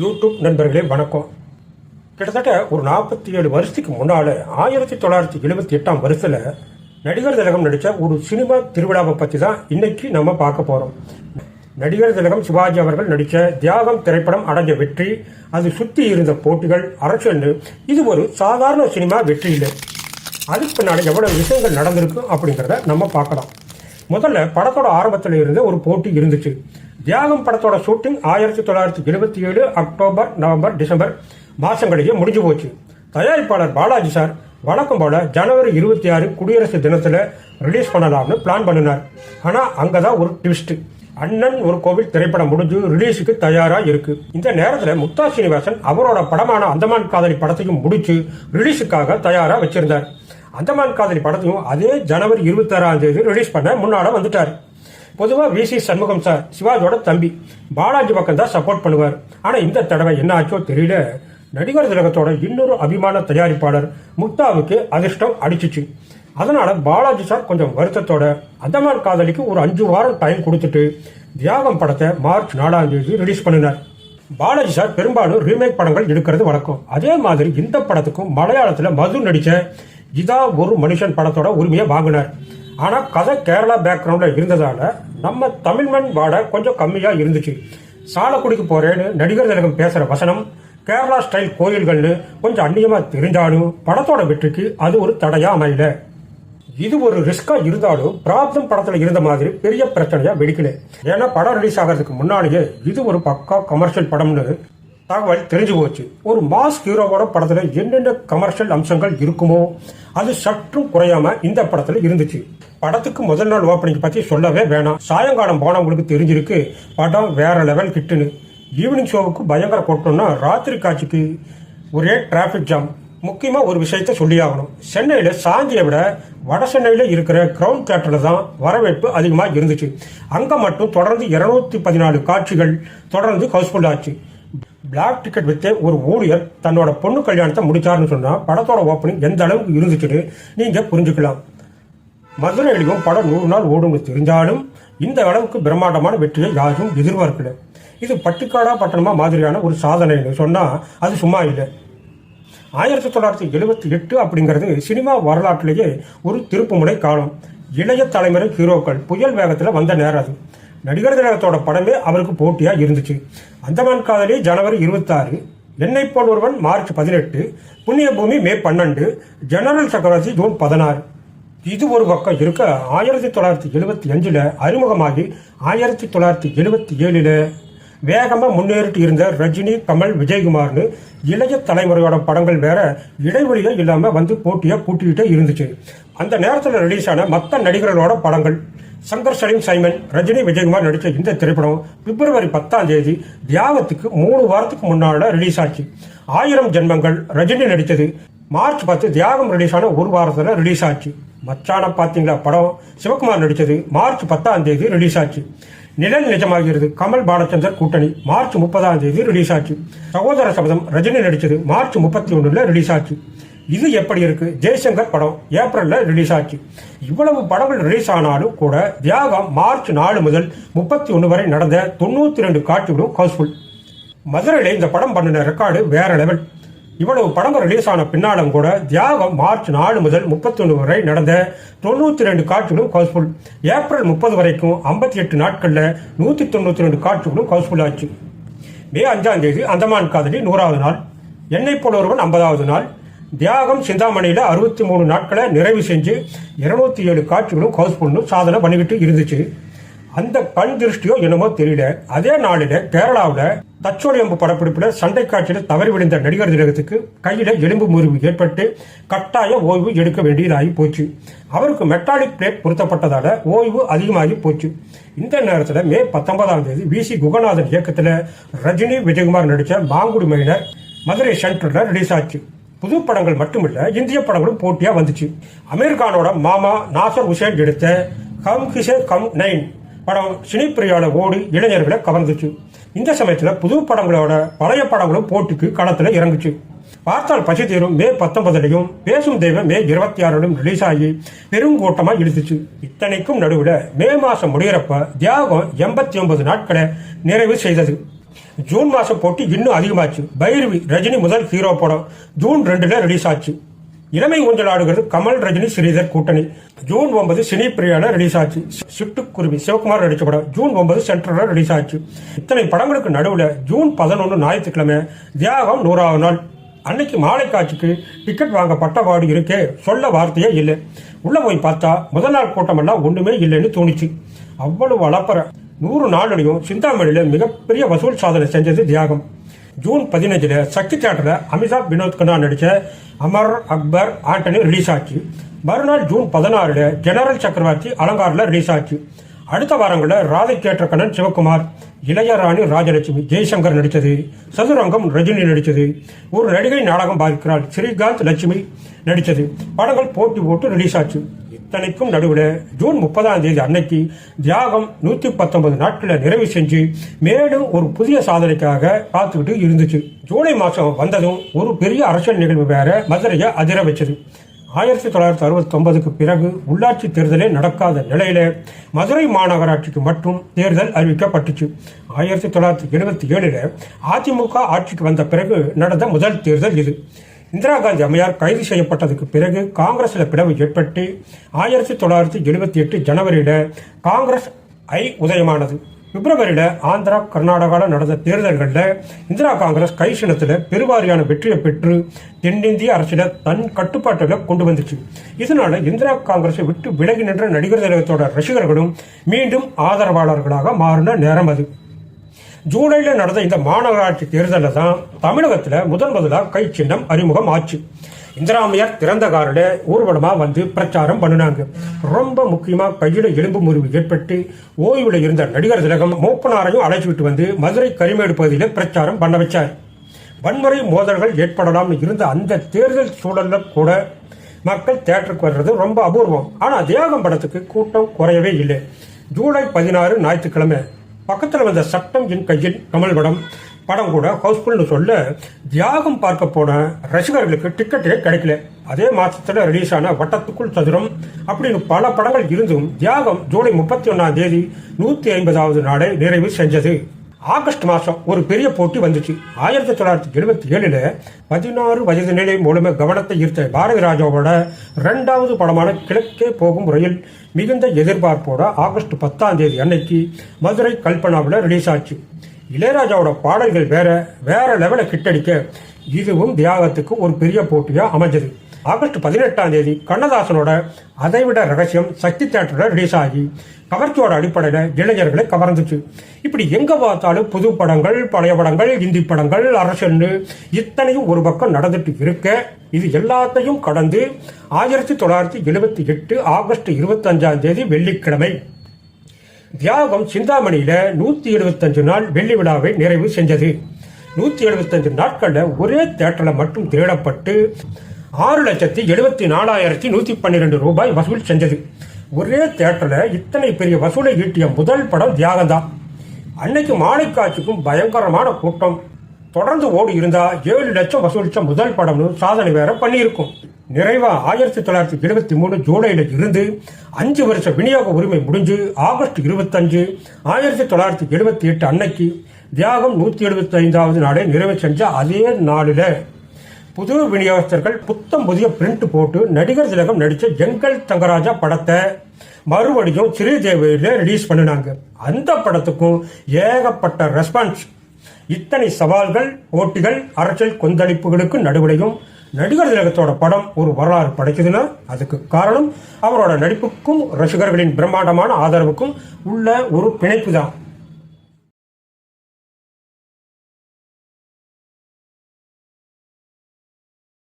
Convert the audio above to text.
YouTube நண்பர்களே வணக்கம். கிட்டத்தட்ட ஒரு நாற்பத்தி ஏழு வருஷத்துக்கு முன்னால் ஆயிரத்தி தொள்ளாயிரத்தி எழுபத்தி எட்டாம் வருஷத்தில் நடிகர் திலகம் நடித்த ஒரு சினிமா திருவிழாவை பற்றி தான் இன்னைக்கு நம்ம பார்க்க போகிறோம் நடிகர் திலகம் சிவாஜி அவர்கள் நடித்த தியாகம் திரைப்படம் அடைஞ்ச வெற்றி அது சுற்றி இருந்த போட்டிகள் அரசியல் இது ஒரு சாதாரண சினிமா வெற்றி இல்லை அதுக்கு பின்னாடி எவ்வளவு விஷயங்கள் நடந்திருக்கு அப்படிங்கிறத நம்ம பார்க்கலாம். முதல்ல படத்தோட ஆரம்பத்தில் இருந்து ஒரு போட்டி இருந்துச்சு. தியாகம் படத்தோட ஷூட்டிங் ஆயிரத்தி தொள்ளாயிரத்தி எழுபத்தி ஏழு அக்டோபர் நவம்பர் டிசம்பர் மாசங்களிலேயே முடிஞ்சு போச்சு. தயாரிப்பாளர் பாலாஜி சார் வழக்கம் போல ஜனவரி இருபத்தி ஆறு குடியரசு தினத்தில் ரிலீஸ் பண்ணலாம்னு பிளான் பண்ணினார். அங்கே தான் ஒரு ட்விஸ்ட் அண்ணன் ஒரு கோவில் திரைப்படம் முடிஞ்சு ரிலீஸுக்கு தயாராக இருக்கு. இந்த நேரத்தில் முக்தா சீனிவாசன் அவரோட படமான அந்தமான் காதலி படத்தையும் முடிச்சு ரிலீஸுக்காக தயாராக வச்சிருந்தார். அந்தமான் காதலி படத்தையும் அதே ஜனவரி இருபத்தாறாம் தேதி ரிலீஸ் பண்ண முன்னால வந்துட்டார். பொதுவாக வி சி சண்முகம் சார் சிவாஜோட தம்பி. பாலாஜி பக்கம் தான் சப்போர்ட் பண்ணுவார். ஆனால் இந்த தடவை என்ன ஆச்சோ தெரியல. நடிகர் திலகத்தோட இன்னொரு அபிமான தயாரிப்பாளர் முக்தாவுக்கு அதிர்ஷ்டம் அடிச்சிச்சு. அதனால பாலாஜி சார் கொஞ்சம் வருத்தத்தோட அந்தமான் காதலிக்கு ஒரு அஞ்சு வாரம் டைம் கொடுத்துட்டு தியாகம் படத்தை மார்ச் நாலாம் தேதி ரிலீஸ் பண்ணினார். பாலாஜி சார் பெரும்பாலும் ரீமேக் படங்கள் எடுக்கிறது வழக்கம். அதே மாதிரி இந்த படத்துக்கும் மலையாளத்தில் மது நடித்த இதா ஒரு மனுஷன் படத்தோட உரிமையை வாங்கினார். ஆனால் கதை கேரளா பேக்ரவுண்டில் இருந்ததால நம்ம தமிழ் மண் கொஞ்சம் கம்மியாக இருந்துச்சு. சாலக்குடிக்கு போகிறேன்னு நடிகர் திலகம் பேசுகிற வசனம் கேரளா ஸ்டைல் கோயில்கள்னு கொஞ்சம் அந்நியமாக தெரிஞ்சாலும் படத்தோட வெற்றிக்கு அது ஒரு தடையாக அமையல. இது ஒரு ரிஸ்கா இருந்தாலும் பிராப்தம் படத்துல இருந்த மாதிரி பெரிய பிரச்சனையா வெடிக்கல. ஏன்னா படம் ரிலீஸ் ஆகிறதுக்கு முன்னாடியே இது ஒரு பக்கா கமர்ஷியல் படம்னு தகவல் தெரிஞ்சு போச்சு. ஒரு மாஸ் ஹீரோவோட படத்துல என்னென்ன கமர்ஷியல் அம்சங்கள் இருக்குமோ அது சற்றும் குறையாம இந்த படத்துல இருந்துச்சு. படத்துக்கு முதல் நாள் ஓப்பனிங் பத்தி சொல்லவே வேணாம். சாயங்காலம் போனவங்களுக்கு தெரிஞ்சிருக்கு படம் வேற லெவல் கிட்டுன்னு ஈவினிங் ஷோவுக்கு பயங்கர கூட்டம்னா ராத்திரி காட்சிக்கு ஒரே டிராஃபிக் ஜாம் முக்கியமாக ஒரு விஷயத்த சொல்லியாகணும். சென்னையில் சாந்தியை விட வட சென்னையில் இருக்கிற கிரவுண்ட் தேட்டரில் தான் வரவேற்பு அதிகமாக இருந்துச்சு. அங்கே மட்டும் தொடர்ந்து இருநூத்தி பதினாலு காட்சிகள் தொடர்ந்து ஹவுஸ்ஃபுல் ஆச்சு. பிளாக் டிக்கெட் வித்து ஒரு ஊழியர் தன்னோட பொண்ணு கல்யாணத்தை முடிச்சாருன்னு சொன்னால் படத்தோட ஓப்பனிங் எந்த அளவுக்கு இருந்துச்சுன்னு நீங்கள் புரிஞ்சுக்கலாம். மதுரையிலையும் படம் நூறு நாள் ஓடும்னு தெரிஞ்சாலும் இந்த அளவுக்கு பிரம்மாண்டமான வெற்றியை யாரும் எதிர்பார்க்கல. இது பட்டிக்காடா பட்டணமா மாதிரியான ஒரு சாதனைன்னு சொன்னால் அது சும்மா இல்லை. ஆயிரத்தி தொள்ளாயிரத்தி எழுபத்தி எட்டு அப்படிங்கிறது சினிமா வரலாற்றிலேயே ஒரு திருப்புமுனை காலம். இளைய தலைமுறை ஹீரோக்கள் புயல் வேகத்தில் வந்த நேரம் அது. நடிகர் திலகத்தோட படமே அவருக்கு போட்டியாக இருந்துச்சு. அந்தமான் காதலி ஜனவரி இருபத்தாறு என்னை போல் ஒருவன் மார்ச் பதினெட்டு புண்ணிய பூமி மே பன்னெண்டு ஜெனரல் சக்கரவர்த்தி ஜூன் பதினாறு. இது ஒரு பக்கம் இருக்க ஆயிரத்தி தொள்ளாயிரத்தி எழுபத்தி அஞ்சில் அறிமுகமாகி ஆயிரத்தி தொள்ளாயிரத்தி எழுபத்தி ஏழில் வேகமாக முன்னேறிட்டு இருந்த ரஜினி கமல் விஜயகுமார்னு இளைய தலைமுறையோட படங்கள் வேற இடைவெளியே இல்லாமல் வந்து போட்டியாக கூட்டிகிட்டே இருந்துச்சு. அந்த நேரத்தில் ரிலீஸ் ஆன மற்ற நடிகர்களோட படங்கள். சங்கர் சலீம் சைமன் ரஜினி விஜயகுமார் நடித்த இந்த திரைப்படம் பிப்ரவரி பத்தாம் தேதி தியாகத்துக்கு மூணு வாரத்துக்கு முன்னால ரிலீஸ் ஆச்சு. ஆயிரம் ஜென்மங்கள் ரஜினி நடித்தது. மார்ச் பத்து தியாகம் ரிலீஸ் ஆன ஒரு வாரத்தில் ரிலீஸ் ஆச்சு. மச்சான பாத்தீங்களா? படம் சிவகுமார் நடித்தது. மார்ச் பத்தாம் தேதி ரிலீஸ் ஆச்சு. நிழல் நிஜமாகிறது. கமல் பாலச்சந்தர் கூட்டணி. மார்ச் முப்பதாம் தேதி ரிலீஸ் ஆச்சு. சகோதர சபதம் ரஜினி நடித்தது. மார்ச் முப்பத்தி ஒன்றில் ரிலீஸ் ஆச்சு. இது எப்படி இருக்கு? ஜெய்சங்கர் படம் ஏப்ரல்ல ரிலீஸ் ஆச்சு. இவ்வளவு படங்கள் ரிலீஸ் ஆனாலும் கூட தியாகம் மார்ச் நாலு முதல் முப்பத்தி ஒன்று வரை நடந்த தொண்ணூத்தி ரெண்டு காட்சிகளும் ஹவுஸ்ஃபுல் மதுரையில் இந்த படம் பண்ணின ரெக்கார்டு வேற லெவல் இவ்வளவு படங்கள் ரிலீஸ் ஆன பின்னாலும் கூட தியாகம் மார்ச் நாலு முதல் முப்பத்தி ஒன்று வரை நடந்த தொண்ணூத்தி ரெண்டு காட்சிகளும் ஹவுஸ்ஃபுல் ஏப்ரல் முப்பது வரைக்கும் ஐம்பத்தி எட்டு நாட்கள்ல நூத்தி தொண்ணூத்தி ரெண்டு காட்சிகளும் ஹவுஸ்ஃபுல் ஆச்சு. மே அஞ்சாம் தேதி அந்தமான் காதலி நூறாவது நாள். என்னை போல ஒருவன் ஐம்பதாவது நாள். தியாகம் சிந்தாமணியில் அறுபத்தி மூணு நாட்களை நிறைவு செஞ்சு இருநூத்தி ஏழு காட்சிகளும் ஹவுஸ்ஃபுல்னு சாதனை பண்ணிக்கிட்டு இருந்துச்சு. அந்த கண் திருஷ்டியோ என்னமோ தெரியல. அதே நாளில் கேரளாவில் தச்சோடியம்பு படப்பிடிப்பில் சண்டை காட்சியில் தவறி விழுந்த நடிகர் திலகத்துக்கு கையில் எலும்பு முறிவு ஏற்பட்டு கட்டாய ஓய்வு எடுக்க வேண்டியதாகி போச்சு. அவருக்கு மெட்டாலிக் பிளேட் பொருத்தப்பட்டதால ஓய்வு அதிகமாகி போச்சு. இந்த நேரத்தில் மே பத்தொன்பதாம் தேதி வி சி குகநாதன் இயக்கத்தில் ரஜினி விஜயகுமார் நடித்த மாங்குடி மைனர் மதுரை சென்டரில் ரிலீஸ் ஆச்சு. புது படங்கள் மட்டுமில்ல இந்திய படங்களும் போட்டியா வந்துச்சு. அமீர்கானோட மாமா நாசர் ஹுசேன் எடுத்த கம் கிசே கம் நைன் படம் சினிப்பிரியால ஓடி இளைஞர்களை கவர்ந்துச்சு. இந்த சமயத்துல புது படங்களோட பழைய படங்களும் போட்டிக்கு களத்துல இறங்குச்சு. பார்த்தால் பசி தீரும் மே பத்தொன்பதுலையும் பேசும் தெய்வம் மே இருபத்தி ஆறிலும் ரிலீஸ் ஆகி பெருங்கூட்டமா இழுத்துச்சு. இத்தனைக்கும் நடுவில் மே மாசம் முடிகிறப்ப தியாகம் எண்பத்தி ஒன்பது நாட்களை நிறைவு செய்தது. ஜூன் மாதம் போட்டி இன்னும் அதிகமாச்சு. பைரவி ரஜினி முதல் ஹீரோ படம். ஜூன் ரெண்டுல ரிலீஸ் ஆச்சு. இளமை ஊஞ்சல் ஆடுகிறது கமல் ரஜினி ஸ்ரீதர் கூட்டணி. ஜூன் ஒன்பது சினி பிரியால ரிலீஸ் ஆச்சு. சிட்டுக்குருவி சிவகுமார் நடிச்ச படம். ஜூன் ஒன்பது சென்ட்ரல ரிலீஸ் ஆச்சு. இத்தனை படங்களுக்கு நடுவில் ஜூன் பதினொன்று ஞாயிற்றுக்கிழமை தியாகம் நூறாவது நாள். அன்னைக்கு மாலை காட்சிக்கு டிக்கெட் வாங்க பட்டபாடு இருக்கே சொல்ல வார்த்தையே இல்லை. உள்ள போய் பார்த்தா முதல் நாள் கூட்டமெல்லாம் ஒன்றுமே இல்லைன்னு தோணுச்சு. அவ்வளவு அளப்பற நூறு நாள்லையும் சிந்தாமணியில் மிகப்பெரிய வசூல் சாதனை செஞ்சது தியாகம். ஜூன் பதினஞ்சில் சக்தி தியேட்டரில் அமிதாப் வினோத் கண்ணா நடித்த அமர் அக்பர் ஆண்டனி ரிலீஸ் ஆச்சு. மறுநாள் ஜூன் பதினாறில் ஜெனரல் சக்கரவர்த்தி அலங்காரில் ரிலீஸ் ஆச்சு. அடுத்த வாரங்களில் ராதை தியேட்டர் கண்ணன் சிவகுமார் இளையராணி ராஜலட்சுமி ஜெய்சங்கர் நடித்தது சதுரங்கம் ரஜினி நடித்தது ஒரு நடிகை நாடகம் பாதிக்கிறாள் ஸ்ரீகாந்த் லட்சுமி நடித்தது. படங்கள் போட்டி போட்டு ரிலீஸ் ஆச்சு. இத்தனைக்கும் நடுவில் ஜூன் முப்பதாம் தேதி அன்னைக்கு தியாகம் நூற்றி பத்தொன்பது நாட்களில் நிறைவு செஞ்சு மேலும் ஒரு புதிய சாதனைக்காக காத்துக்கிட்டு இருந்துச்சு. ஜூலை மாதம் வந்ததும் ஒரு பெரிய அரசியல் நிகழ்வு வேற மதுரையை அதிர வச்சது. ஆயிரத்தி தொள்ளாயிரத்தி அறுபத்தி ஒன்பதுக்கு பிறகு உள்ளாட்சி தேர்தலே நடக்காத நிலையில மதுரை மாநகராட்சிக்கு மட்டும் தேர்தல் அறிவிக்கப்பட்டுச்சு. ஆயிரத்தி தொள்ளாயிரத்தி எழுபத்தி ஏழில் அதிமுக ஆட்சிக்கு வந்த பிறகு நடந்த முதல் தேர்தல் இது. இந்திரா காந்தி அம்மையார் கைது செய்யப்பட்டதுக்கு பிறகு காங்கிரஸில் பிளவு ஏற்பட்டு ஆயிரத்தி தொள்ளாயிரத்தி எழுபத்தி எட்டு ஜனவரியில காங்கிரஸ் ஐ உதயமானது. பிப்ரவரியில ஆந்திரா கர்நாடகாவில் நடந்த தேர்தல்களில் இந்திரா காங்கிரஸ் கை சின்னத்தில் பெருவாரியான வெற்றியை பெற்று தென்னிந்திய அரசியல தன் கட்டுப்பாட்டில் கொண்டு வந்துச்சு. இதனால இந்திரா காங்கிரஸை விட்டு விலகி நின்ற நடிகர் திலகத்தோட ரசிகர்களும் மீண்டும் ஆதரவாளர்களாக மாறின நேரம் அது. ஜூலையில் நடந்த இந்த மாநகராட்சி தேர்தலில் தான் தமிழகத்தில் முதன் முதலாக கை சின்னம் அறிமுகம் ஆச்சு இந்திராமையார் திறந்த காரில் ஊர்வலமாக வந்து பிரச்சாரம் பண்ணினாங்க. ரொம்ப முக்கியமாக கையில் எலும்பு முறிவு ஏற்பட்டு ஓய்வில் இருந்த நடிகர் திலகம் மூப்பனாரையும் அழைச்சிட்டு வந்து மதுரை கரிமேடு பகுதியில் பிரச்சாரம் பண்ண வச்சார். வன்முறை மோதல்கள் ஏற்படலாம்னு இருந்த அந்த தேர்தல் சூழலில் கூட மக்கள் தேட்டருக்கு வர்றது ரொம்ப அபூர்வம். ஆனால் தியாகம் படத்துக்கு கூட்டம் குறையவே இல்லை. ஜூலை பதினாறு ஞாயிற்றுக்கிழமை பக்கத்தில் வந்த சட்டம் என் கையில் கமல் படம் படம் கூட ஹவுஸ்ஃபுல்னு சொல்ல தியாகம் பார்க்க போன ரசிகர்களுக்கு டிக்கெட்டே கிடைக்கல. அதே மாதத்தில் ரிலீஸ் ஆன வட்டத்துக்குள் சதுரம் அப்படின்னு பல படங்கள் இருந்தும் தியாகம் ஜூலை முப்பத்தி ஒன்னாம் தேதி நூத்தி ஐம்பதாவது நாளை நிறைவு செஞ்சது. ஆகஸ்ட் மாதம் ஒரு பெரிய போட்டி வந்துச்சு. ஆயிரத்தி தொள்ளாயிரத்தி எழுபத்தி ஏழில் பதினாறு வயது நிலை மூலமே கவனத்தை ஈர்த்த பாரதி ராஜாவோட ரெண்டாவது படமான கிழக்கே போகும் ரயில் மிகுந்த எதிர்பார்ப்போட ஆகஸ்ட் பத்தாம் தேதி அன்னைக்கு மதுரை கல்பனாவில் ரிலீஸ் ஆச்சு. இளையராஜாவோட பாடல்கள் வேற வேற லெவலை கிட்டடிக்க இதுவும் தியாகத்துக்கு ஒரு பெரிய போட்டியா அமைஞ்சது. ஆகஸ்ட் பதினெட்டாம் தேதி கண்ணதாசனோட அதைவிட ரகசியம் சக்தி தேட்டரோட ரிலீஸ் ஆகி கவர்ச்சியோட அடிப்படையில் இளைஞர்களை கவர்ந்துச்சு. இப்படி எங்க பார்த்தாலும் புது படங்கள் பழைய படங்கள் இந்தி படங்கள் அரசன்னு இத்தனையும் ஒரு பக்கம் நடந்துட்டு இருக்க இது எல்லாத்தையும் கடந்து ஆயிரத்தி தொள்ளாயிரத்தி எழுபத்தி எட்டு ஆகஸ்ட் இருபத்தஞ்சாம் தேதி வெள்ளிக்கிழமை. தியாகம் சிந்தாமணியில நூத்தி எழுபத்தஞ்சு நாள் வெள்ளி விழாவை நிறைவு செஞ்சது. நூத்தி எழுபத்தஞ்சு நாட்கள்ல ஒரே தேட்டரில் மட்டும் தேடப்பட்டு ஆறு லட்சத்தி எழுபத்தி நாலாயிரத்தி நூத்தி பன்னிரெண்டு ரூபாய் வசூல் செஞ்சது. ஒரே தேட்டரில் இத்தனை பெரிய வசூலை ஈட்டிய முதல் படம் தியாகம்தான். அன்னைக்கு மாலை காட்சிக்கும் பயங்கரமான கூட்டம். தொடர்ந்து ஓடி இருந்தா ஏழு லட்சம் வசூலிச்ச முதல் படம்னு சாதனை வேற பண்ணியிருக்கும். நிறைவா ஆயிரத்தி தொள்ளாயிரத்தி எழுபத்தி மூணு ஜூலையில இருந்து அஞ்சு வருஷ விநியோக உரிமை முடிஞ்சு ஆகஸ்ட் இருபத்தஞ்சு ஆயிரத்தி தொள்ளாயிரத்தி எழுபத்தி எட்டு அன்னைக்கு தியாகம் நூத்தி எழுபத்தி ஐந்தாவது நாளை நிறைவு செஞ்ச அதே நாளில் புது விநியோகஸ்தர்கள் புத்தம் புதிய பிரிண்ட் போட்டு நடிகர் திலகம் நடித்த எங்கள் தங்கராஜா படத்தை மறுபடியும் ஸ்ரீதேவியில ரிலீஸ் பண்ணினாங்க. அந்த படத்துக்கும் ஏகப்பட்ட ரெஸ்பான்ஸ் இத்தனை சவால்கள் போட்டிகள் அரசியல் கொந்தளிப்புகளுக்கு நடுவிலையும் நடிகர் திலகத்தோட படம் ஒரு வரலாறு படைக்குதுன்னா அதுக்கு காரணம் அவரோட நடிப்புக்கும் ரசிகர்களின் பிரம்மாண்டமான ஆதரவுக்கும் உள்ள ஒரு பிணைப்பு தான்